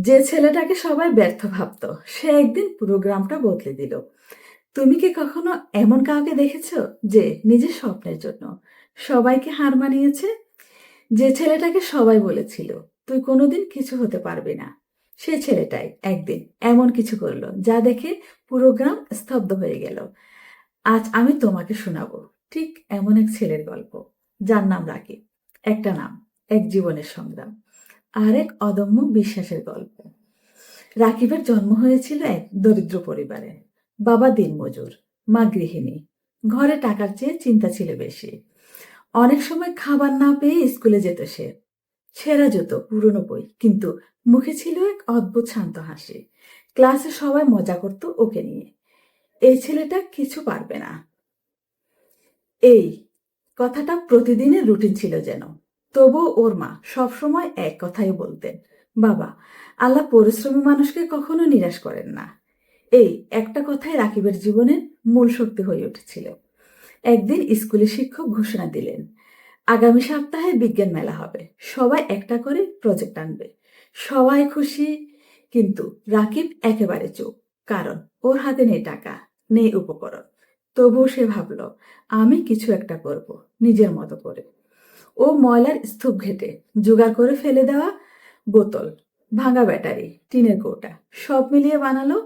যে ছেলেটাকে সবাই ব্যর্থ ভাবত, সে একদিন পুরো গ্রামটা বদলে দিল। তুমি কি কখনো এমন কাউকে দেখেছ যে নিজের স্বপ্নের জন্য? সবাইকে হার মানিয়েছে? যে ছেলেটাকে সবাই বলেছিল, তুই কোনোদিন কিছু হতে পারবি না। সে ছেলেটাই একদিন এমন কিছু করল, যা দেখে পুরো গ্রাম স্তব্ধ হয়ে গেল। আজ আমি তোমাকে শোনাবো। ঠিক এমন এক ছেলের গল্প, যার নাম রাকিব। একটা নাম, এক জীবনের সংগ্রাম। আর এক অদম্য বিশ্বাসের গল্প। রাকিবের জন্ম হয়েছিল এক দরিদ্র পরিবারে। বাবা দিনমজুর, মা গৃহিণী। ঘরে টাকার চেয়ে চিন্তা ছিল বেশি। অনেক সময় খাবার না পেয়ে স্কুলে যেত সে। ছেঁড়া যেত পুরনো বই, কিন্তু মুখে ছিল এক অদ্ভুত শান্ত হাসি। ক্লাসে সবাই মজা করত ওকে নিয়ে। এই ছেলেটা কিছু পারবে না। এই কথাটা প্রতিদিনের রুটিন ছিল যেন। তবু ওর মা সবসময় এক কথাই বলতেন, বাবা, আল্লাহ পরিশ্রমী মানুষকে কখনো নিরাশ করেন না। এই একটা কথাই রাকিবের জীবনের মূল শক্তি হয়ে উঠেছিল। একদিন স্কুলে শিক্ষক ঘোষণা দিলেন, আগামী সপ্তাহে বিজ্ঞান মেলা হবে, সবাই একটা করে প্রজেক্ট আনবে, সবাই খুশি। কিন্তু রাকিব একেবারে চুপ, কারণ ওর হাতে নেই টাকা, নেই উপকরণ। তবুও সে ভাবল, আমি কিছু একটা করব, নিজের মতো করে। ও ময়লার স্তূপ ঘেটে জোগাড় করে ফেলে দেওয়া বোতল, ভাঙা ব্যাটারি, টিনের কৌটা, সব মিলিয়ে বানালো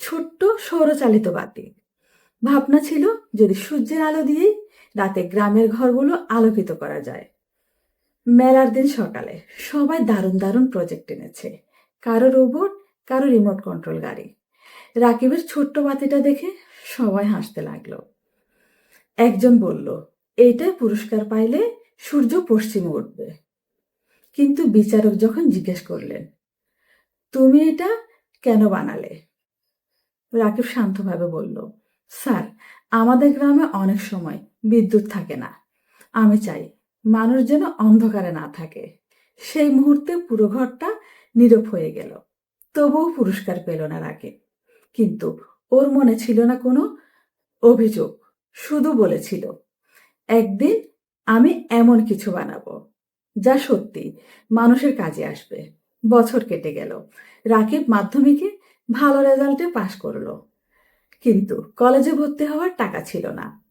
ছোট্ট সৌরচালিত বাতি। ভাবনা ছিল যদি সূর্যের আলো দিয়েই রাতে গ্রামের ঘরগুলো আলোকিত করা যায়। মেলার দিন সকালে সবাই দারুণ দারুণ প্রজেক্ট এনেছে, কারও রোবট, কারও রিমোট কন্ট্রোল গাড়ি। রাকিবের ছোট্ট বাতিটা দেখে সবাই হাসতে লাগল। একজন বলল এইটাই পুরস্কার পাইলে সূর্য পশ্চিমে উঠবে। কিন্তু বিচারক যখন জিজ্ঞেস করলেন, তুমি এটা কেন বানালে? রাকিব শান্তভাবে বলল, স্যার, আমাদের গ্রামে অনেক সময় বিদ্যুৎ থাকে না। আমি চাই মানুষ যেন অন্ধকারে না থাকে। সেই মুহূর্তে পুরো ঘরটা নীরব হয়ে গেল। তবুও পুরস্কার পেল না রাকিব। কিন্তু ওর মনে ছিল না কোনো অভিযোগ, শুধু বলেছিল, একদিন আমি এমন কিছু বানাবো, যা সত্যি মানুষের কাজে আসবে। বছর কেটে গেল। রাকিব মাধ্যমিকে ভালো রেজাল্টে পাশ করল। কিন্তু কলেজে ভর্তি হওয়ার টাকা ছিল না।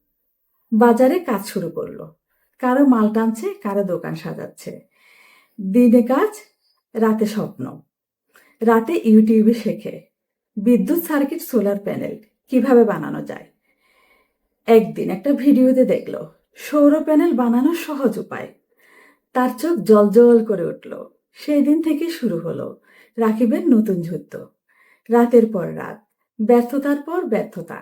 বাজারে কাজ শুরু করল। কারও মাল টানছে, কারও দোকান সাজাচ্ছে। দিনে কাজ, রাতে স্বপ্ন। রাতে ইউটিউবে শেখে। বিদ্যুৎ সার্কিট, সোলার প্যানেল, কীভাবে বানানো যায়? একদিন একটা ভিডিওতে দেখল। সৌর প্যানেল বানানোর সহজ উপায়। তার চোখ জল করে উঠল। সেই দিন থেকে শুরু হলো রাকিবের নতুন যুদ্ধ। রাতের পর রাত, ব্যর্থতার পর ব্যর্থতা।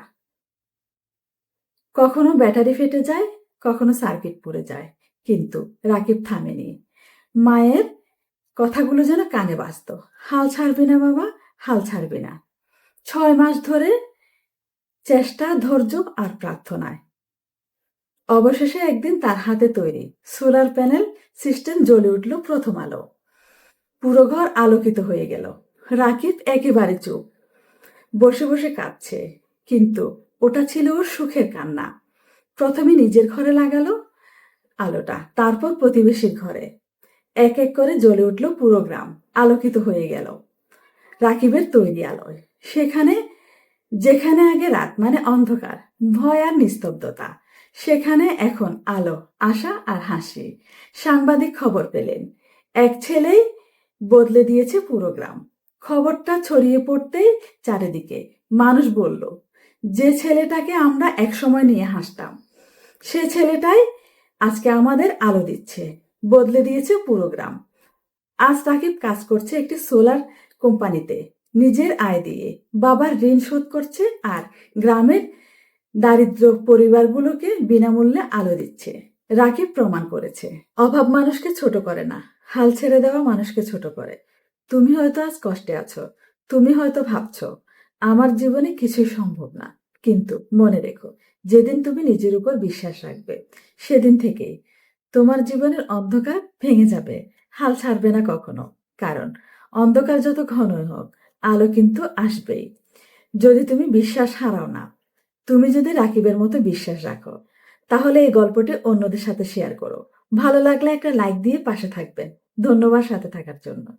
কখনো ব্যাটারি ফেটে যায়, কখনো সার্কিট পড়ে যায়, কিন্তু রাকিব থামেনি। মায়ের কথাগুলো যেন কানে বাজত। হাল ছাড়বি না বাবা, হাল ছাড়বি না। ছয় মাস ধরে চেষ্টা, ধৈর্য আর প্রার্থনায়। অবশেষে একদিন তার হাতে তৈরি সোলার প্যানেল সিস্টেম জ্বলে উঠল প্রথম আলো। পুরো ঘর আলোকিত হয়ে গেল। রাকিব একেবারে চুপ। বসে বসে কাঁদছে, কিন্তু ওটা ছিল ওর সুখের কান্না। প্রথমে নিজের ঘরে লাগালো আলোটা, তারপর প্রতিবেশীর ঘরে। এক এক করে জ্বলে উঠল পুরো গ্রাম, আলোকিত হয়ে গেল। রাকিবের তৈরি আলোয়। সেখানে, যেখানে আগে রাত মানে অন্ধকার, ভয় আর নিস্তব্ধতা। সেখানে এখন আলো, আশা আর হাসি। সাংবাদিক খবর পেলেন। এক ছেলেই বদলে দিয়েছে পুরো গ্রাম। খবরটা ছড়িয়ে পড়তেই চারিদিকে মানুষ বলল, যে ছেলেটাকে আমরা একসময় নিয়ে হাসতাম, সে ছেলেটাই আজকে আমাদের আলো দিচ্ছে, বদলে দিয়েছে পুরো গ্রাম। আজ রাকিব কাজ করছে একটি সোলার কোম্পানিতে। নিজের আয় দিয়ে বাবার ঋণ শোধ করছে আর গ্রামের দারিদ্র পরিবারগুলোকে বিনামূল্যে আলো দিচ্ছে। রাকিব প্রমাণ করেছে। অভাব মানুষকে ছোট করে না, হাল ছেড়ে দেওয়া মানুষকে ছোট করে। তুমি হয়তো আজ কষ্টে আছো, তুমি হয়তো ভাবছ, আমার জীবনে কিছুই সম্ভব না। কিন্তু মনে রেখো, যেদিন তুমি নিজের উপর বিশ্বাস রাখবে, সেদিন থেকেই তোমার জীবনের অন্ধকার ভেঙে যাবে, হাল ছাড়বে না কখনো। কারণ অন্ধকার যত ঘনই হোক, আলো কিন্তু আসবেই। যদি তুমি বিশ্বাস হারাও না তুমি যদি রাকিবের মতো বিশ্বাস রাখো, তাহলে এই গল্পটি অন্যদের সাথে শেয়ার করো। ভালো লাগলে একটা লাইক দিয়ে পাশে থাকবেন। ধন্যবাদ সাথে থাকার জন্য।